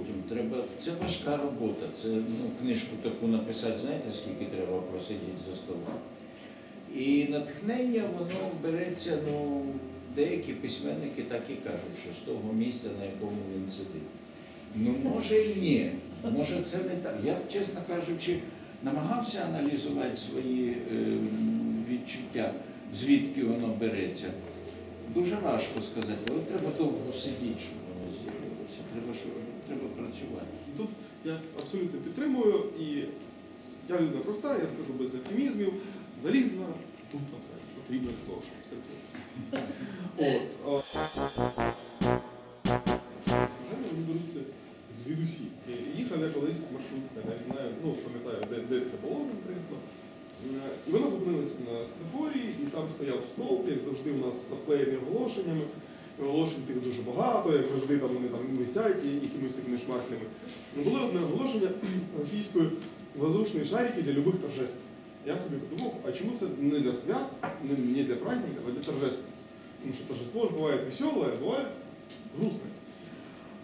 потім. Треба, це важка робота. Це ну, книжку таку написати, знаєте, скільки треба просидіти за столом. І натхнення воно береться, ну, деякі письменники так і кажуть, що з того місця, на якому він сидить. Ну, може і ні. Може це не так. Я, чесно кажучи, намагався аналізувати свої е, відчуття, звідки воно береться. Дуже важко сказати, але треба довго сидіти, щоб воно з'явилося. Треба, що, треба працювати. Тут я абсолютно підтримую, і я людина проста, я скажу без ефемізмів, залізна, тут потрібно того, щоб все це. От, вони беруться звідусі. Їхав я колись маршрутка, я навіть знаю, ну пам'ятаю, де, де це було конкретно. Е, І вона зупинилася на стефорі, і там стояв стовп, як завжди у нас заклеєний оголошеннями. Оголошень тих дуже багато, як завжди там вони там висять і якимись такими шмарклями. Ну, було одне оголошення російською воздушні шарики для любих торжеств. Я собі подумав, а чому це не для свят, не, для праздників, а для торжеств? Тому що торжество ж буває веселе, а буває грустне.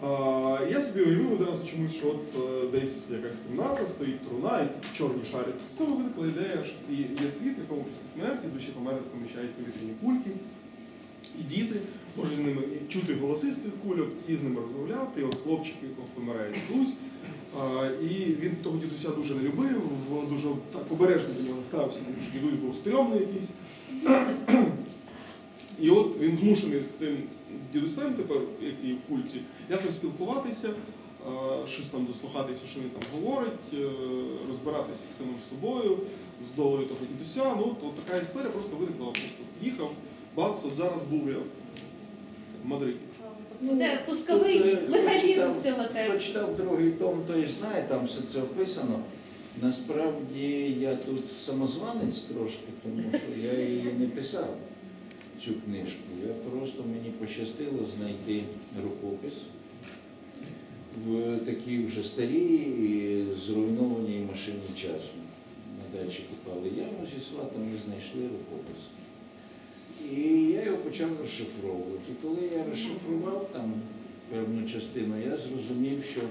А, я собі уявив одразу чомусь, що от е, десь якась кімната, стоїть труна і чорні шарики. З того виникла ідея, що є, світ, якому після смерті душі померлих поміщають повітряні кульки. І діти можуть з ними чути голоси тих кульок і з ними розмовляти. І от хлопчик, якого помирає дідусь. І він того дідуся дуже не любив, дуже так обережно до нього ставився, тому що дідусь був стрьомний якийсь. І от він змушений з цим дідусем тепер, який в кульці, якось спілкуватися, щось там дослухатися, що він там говорить, е, розбиратися з самим собою, з долею того дідуся. Ну, то така історія просто виникла. Просто їхав, бац, от зараз був я в Мадриді. Де пусковий Тут, е, механізм прочитав- цього теж. Прочитав другий том, то і знає, там все це описано. Насправді я тут самозванець трошки, тому що я її не писав, цю книжку. Я просто мені пощастило знайти рукопис в такій вже старій і зруйнованій машині часу. На дачі купали яму зі сватом і знайшли рукопис. І я його почав розшифровувати. І коли я розшифрував там певну частину, я зрозумів, що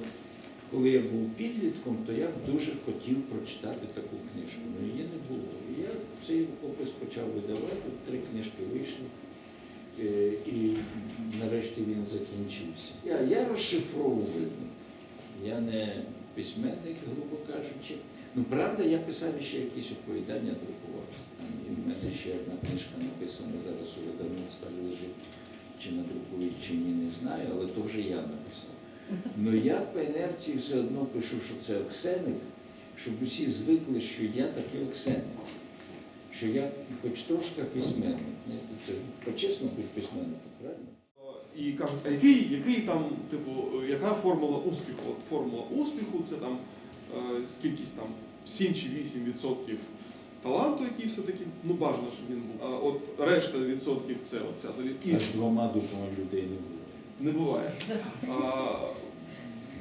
коли я був підлітком, то я б дуже хотів прочитати таку книжку. але її не було. І я цей рукопис почав видавати, три книжки вийшли. Е, І нарешті він закінчився. Я, я розшифровую. Я не письменник, грубо кажучи. Ну, правда, я писав ще якісь оповідання, друкувався. І в мене ще одна книжка написана, зараз у видавництві лежить, чи надрукують, чи ні, не знаю, але то вже я написав. Ну я по інерції все одно пишу, що це Оксеник, щоб усі звикли, що я такий Оксеник. Що я хоч трошки письменник. Це почесно бути письменником, правильно? І кажуть, а який, який там, типу, яка формула успіху? Формула успіху це там скількись там 7 чи 8 відсотків таланту, який все-таки, ну бажано, щоб він був. А от решта відсотків це от ця завіт. Аж двома духами людей не буде. Не буває. А,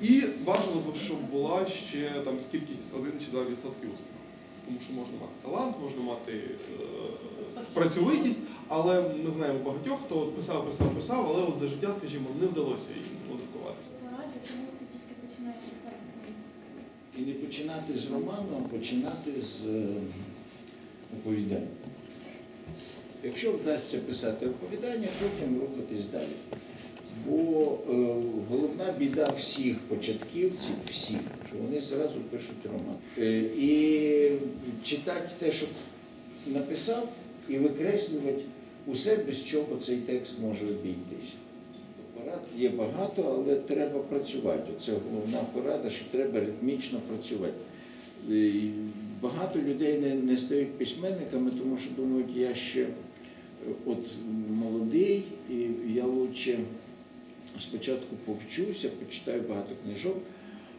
і бажано, б, щоб була ще там скількись 1 чи 2 відсотки успіху. Тому що можна мати талант, можна мати е, працьовитість, але ми знаємо багатьох, хто от писав, писав, писав, але от за життя, скажімо, не вдалося їм одрукуватися. Поради, чому ти тільки починаєш? І не починати з роману, а починати з е, оповідання. Якщо вдасться писати оповідання, потім рухатись далі. Бо е, головна біда всіх початківців, всіх, що вони зразу пишуть роман. Е, і читати те, що написав, і викреслювати усе, без чого цей текст може обійтись. Порад є багато, але треба працювати. Це головна порада, що треба ритмічно працювати. І Багато людей не, не стають письменниками, тому що думають, я ще е, от молодий, і я лучше спочатку повчуся, почитаю багато книжок,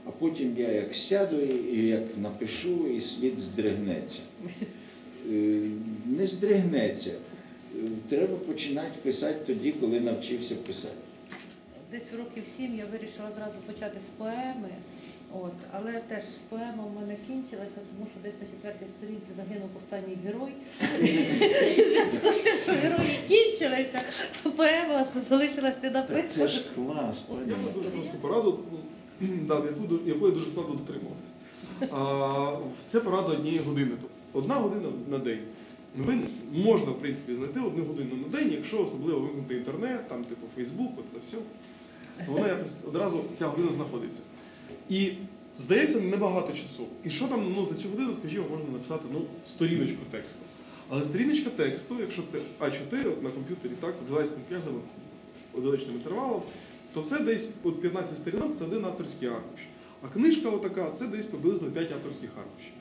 а потім я як сяду і як напишу, і світ здригнеться. Е, Не здригнеться. Е, Треба починати писати тоді, коли навчився писати. Десь років сім я вирішила зразу почати з поеми. От, але теж поема в мене кінчилася, тому що десь на четвертій сторінці загинув останній герой. І в зв'язку з тим, що герої кінчилися, то поема залишилась не Так це ж клас, Я пані. дуже просто пораду, ну, якої дуже складно дотримуватися. Це порада однієї години. Тобто одна година на день. Ви можна, в принципі, знайти одну годину на день, якщо особливо вимкнути інтернет, там, типу, Фейсбук, от це все. Вона якось одразу ця година знаходиться. І здається, небагато часу. І що там ну, за цю годину, скажімо, можна написати ну, сторіночку тексту. Але сторіночка тексту, якщо це А4 на комп'ютері, так, власним кеглем, одиничним інтервалом, то це десь от 15 сторінок це один авторський аркуш. А книжка отака це десь приблизно 5 авторських аркушів.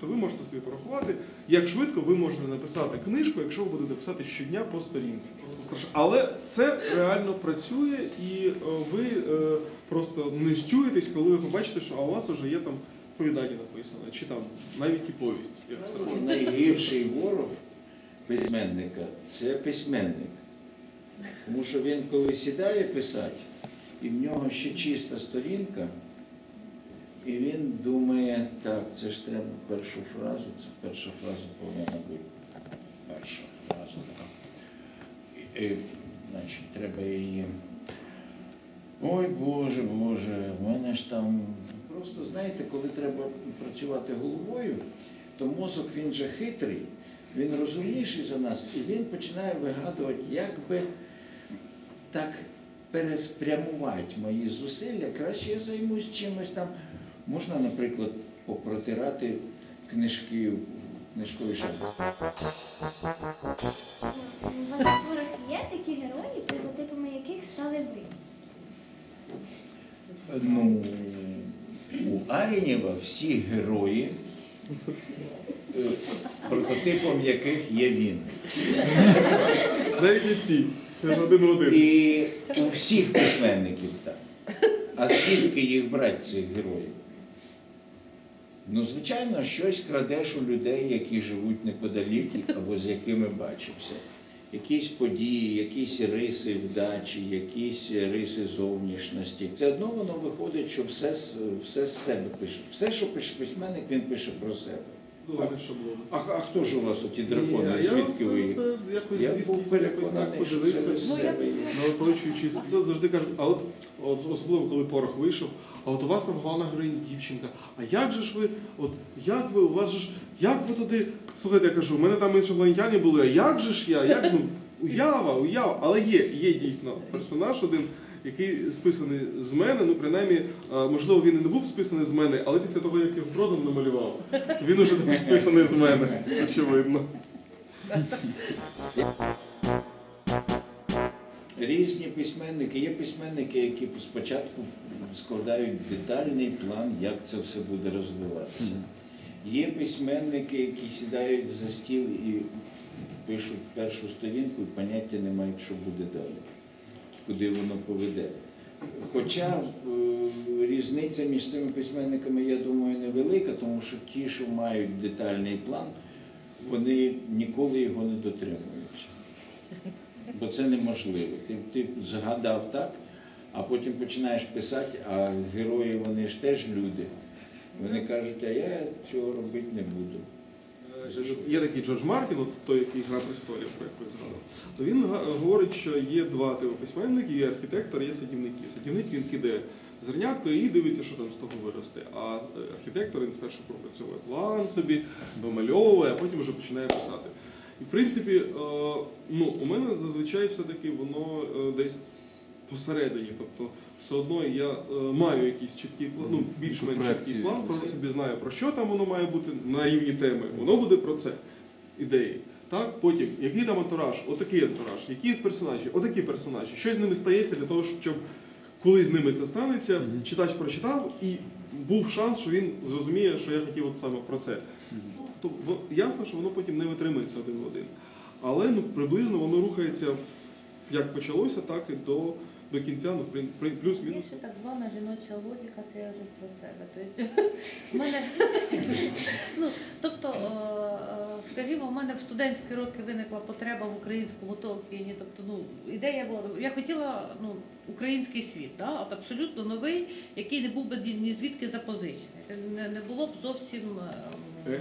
Тобто ви можете собі порахувати, як швидко ви можете написати книжку, якщо ви будете писати щодня по сторінці. Це страшно. Але це реально працює, і е, ви е, просто не щуєтесь, коли ви побачите, що у вас вже є там повідання написане, чи там навіть і повість. Найгірший ворог письменника це письменник. Тому що він, коли сідає писати, і в нього ще чиста сторінка, і він думає, так, це ж треба першу фразу, це перша фраза повинна бути. Перша фраза. І, і, значить, треба її. Ой Боже, Боже, в мене ж там. Просто знаєте, коли треба працювати головою, то мозок він же хитрий, він розумніший за нас, і він починає вигадувати, як би так переспрямувати мої зусилля. Краще я займусь чимось там. Можна, наприклад, попротирати книжки в книжковій шапці. У ваших творах є такі герої, прототипами яких стали ви? Ну, у Арінєва всі герої, е, прототипом яких є він. Навіть не ці, це один в один. І у всіх письменників так. А скільки їх брати, цих героїв? Ну, звичайно, щось крадеш у людей, які живуть неподалік або з якими бачився. Якісь події, якісь риси вдачі, якісь риси зовнішності. Це одно воно виходить, що все, все з себе пише. Все, що пише письменник, він пише про себе. Шаблон. А, а хто ж у вас оті дракони? Ні, я Звідки це- ви? це якось Я був якось переконаний, так що це подивився. ви Ну. На оточуючись, це завжди кажуть, а от, от особливо коли порох вийшов, а от у вас там головна героїня дівчинка. А як же ж ви, от як ви, у вас же ж, як ви туди, слухайте, я кажу, у мене там іншопланетяни були, а як же ж я, як ну, уява, уява, але є, є дійсно персонаж один, який списаний з мене, ну принаймні, можливо, він і не був списаний з мене, але після того, як я впродом намалював, він уже такий списаний з мене, очевидно. Різні письменники. Є письменники, які спочатку складають детальний план, як це все буде розвиватися. Є письменники, які сідають за стіл і пишуть першу сторінку і поняття не мають, що буде далі, куди воно поведе. Хоча е, різниця між цими письменниками, я думаю, невелика, тому що ті, що мають детальний план, вони ніколи його не дотримуються. Бо це неможливо. Ти, ти згадав так, а потім починаєш писати, а герої вони ж теж люди. Вони кажуть, а я цього робити не буду. Є такий Джордж Мартін, от той, який гра престолів, про яку я згадав. То він говорить, що є два типи письменників, є архітектор, є садівники. Садівник він кидає зернятко і дивиться, що там з того виросте. А е, архітектор він спершу пропрацьовує план собі, вимальовує, а потім вже починає писати. І в принципі, е, ну, у мене зазвичай все-таки воно е, десь посередині. Тобто, все одно я е, маю якийсь чіткий план, ну, більш-менш чіткий план, про собі знаю, про що там воно має бути на рівні теми. Воно буде про це. Ідеї. Так? Потім, який там антураж, отакий антураж, які персонажі, отакі персонажі. Що з ними стається для того, щоб коли з ними це станеться, читач прочитав і був шанс, що він зрозуміє, що я хотів от саме про це. То ясно, що воно потім не витримується один в один. Але ну, приблизно воно рухається як почалося, так і до, до кінця, ну, плюс-мінус. Є так звана жіноча логіка, це я вже про себе. Тобто, в мене, ну, тобто, е, е, скажімо, в мене в студентські роки виникла потреба в українському толкіні. Тобто, ну, ідея була, я хотіла ну, український світ, да? от абсолютно новий, який не був би ні, звідки запозичений. Не, не було б зовсім е,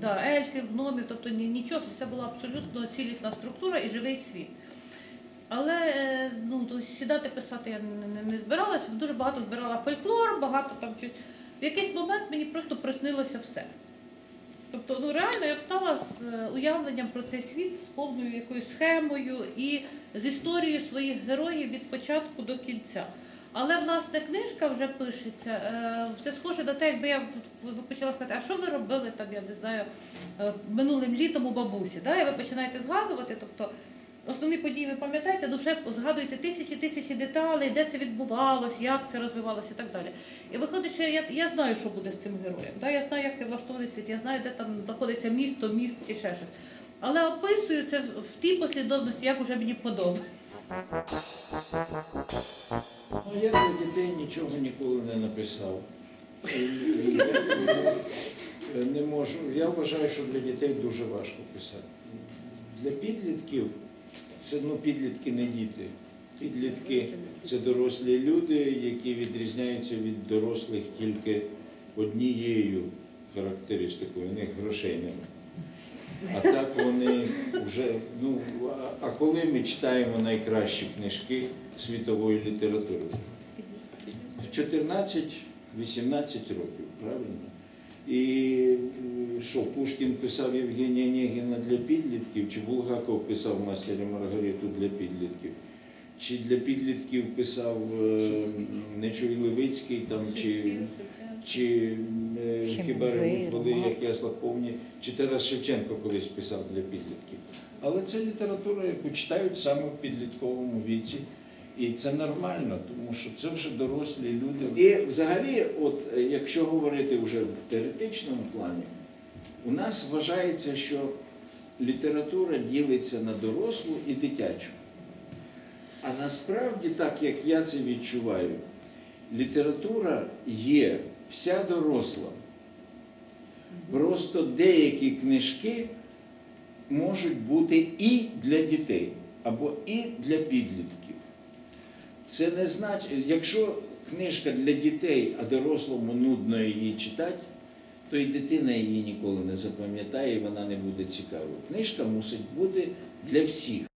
да, ельфів, гномів, тобто ні, нічого, це була абсолютно цілісна структура і живий світ. Але е, ну, сідати писати я не, не, не збиралася, дуже багато збирала фольклор, багато там щось. В якийсь момент мені просто приснилося все. Тобто, ну реально я встала з е, уявленням про цей світ, з повною якоюсь схемою і з історією своїх героїв від початку до кінця. Але власне книжка вже пишеться. е, Все схоже до те, якби я почала сказати, а що ви робили там, я не знаю, минулим літом у бабусі. Да? І ви починаєте згадувати. Тобто основні події ви пам'ятаєте, душе згадуєте тисячі тисячі деталей, де це відбувалось, як це розвивалося і так далі. І виходить, що я, я знаю, що буде з цим героєм. Да? Я знаю, як це влаштований світ, я знаю, де там знаходиться місто, міст і ще щось. Але описую це в, тій послідовності, як уже мені подобається. Ну, я для дітей нічого ніколи не написав. Я не можу. Я вважаю, що для дітей дуже важко писати. Для підлітків це ну, підлітки не діти. Підлітки це дорослі люди, які відрізняються від дорослих тільки однією характеристикою, у них грошей немає. А так вони вже, ну, а коли ми читаємо найкращі книжки світової літератури? В 14-18 років, правильно? І що, Пушкін писав Євгенія Онегіна для підлітків, чи Булгаков писав Мастера Маргариту для підлітків? Чи для підлітків писав е, Нечуй Левицький там, чи чи е, хіба воли, як ясла повні, чи Тарас Шевченко колись писав для підлітків. Але це література, яку читають саме в підлітковому віці. І це нормально, тому що це вже дорослі люди. І взагалі, от е, якщо говорити вже в теоретичному плані, у нас вважається, що література ділиться на дорослу і дитячу. А насправді, так як я це відчуваю, література є вся доросла. Просто деякі книжки можуть бути і для дітей, або і для підлітків. Це не значить, якщо книжка для дітей, а дорослому нудно її читати, то і дитина її ніколи не запам'ятає, і вона не буде цікавою. Книжка мусить бути для всіх.